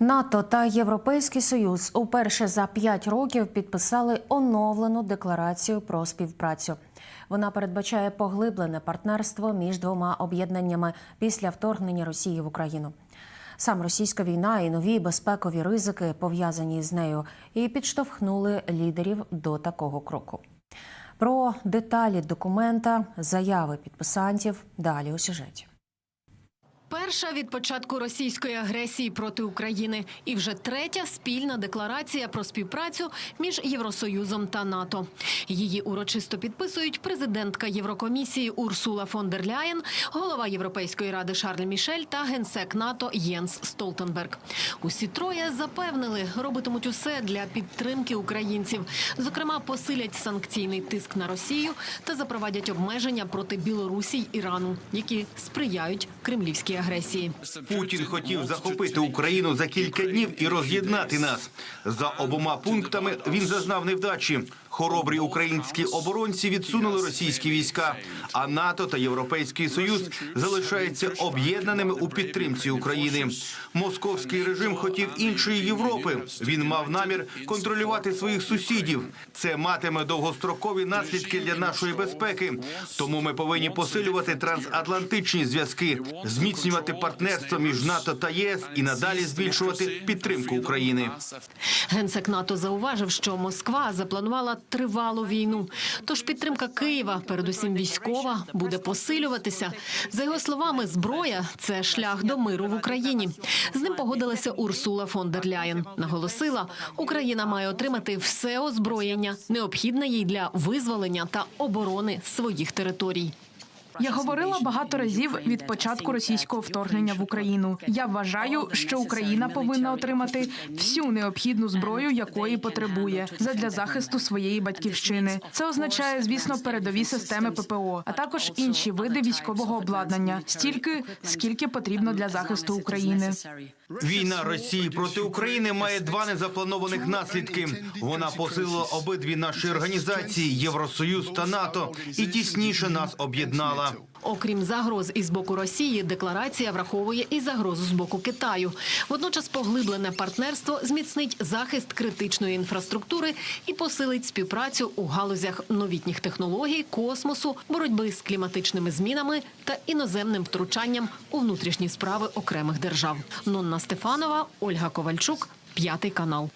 НАТО та Європейський Союз уперше за п'ять років підписали оновлену декларацію про співпрацю. Вона передбачає поглиблене партнерство між двома об'єднаннями після вторгнення Росії в Україну. Сам російська війна і нові безпекові ризики пов'язані з нею і підштовхнули лідерів до такого кроку. Про деталі документа, заяви підписантів далі у сюжеті. Перша від початку російської агресії проти України і вже третя спільна декларація про співпрацю між Євросоюзом та НАТО. Її урочисто підписують президентка Єврокомісії Урсула фон дер Ляєн, голова Європейської ради Шарль Мішель та генсек НАТО Єнс Столтенберг. Усі троє запевнили, робитимуть усе для підтримки українців. Зокрема, посилять санкційний тиск на Росію та запровадять обмеження проти Білорусі й Ірану, які сприяють кремлівській агресії. Путін хотів захопити Україну за кілька днів і роз'єднати нас. За обома пунктами він зазнав невдачі. Хоробрі українські оборонці відсунули російські війська, а НАТО та Європейський Союз залишаються об'єднаними у підтримці України. Московський режим хотів іншої Європи. Він мав намір контролювати своїх сусідів. Це матиме довгострокові наслідки для нашої безпеки. Тому ми повинні посилювати трансатлантичні зв'язки, зміцнювати партнерство між НАТО та ЄС і надалі збільшувати підтримку України. Генсек НАТО зауважив, що Москва запланувала тривалу війну. Тож підтримка Києва, передусім військова, буде посилюватися. За його словами, зброя це шлях до миру в Україні. З ним погодилася Урсула фон дер Ляєн. Наголосила, Україна має отримати все озброєння, необхідне їй для визволення та оборони своїх територій. Я говорила багато разів від початку російського вторгнення в Україну. Я вважаю, що Україна повинна отримати всю необхідну зброю, якої потребує, задля захисту своєї батьківщини. Це означає, звісно, передові системи ППО, а також інші види військового обладнання, стільки скільки потрібно для захисту України. Війна Росії проти України має два незапланованих наслідки. Вона посилила обидві наші організації Євросоюз та НАТО і тісніше нас об'єднала. Окрім загроз із боку Росії, декларація враховує і загрозу з боку Китаю. Водночас поглиблене партнерство зміцнить захист критичної інфраструктури і посилить співпрацю у галузях новітніх технологій, космосу, боротьби з кліматичними змінами та іноземним втручанням у внутрішні справи окремих держав. Нонна Стефанова, Ольга Ковальчук, п'ятий канал.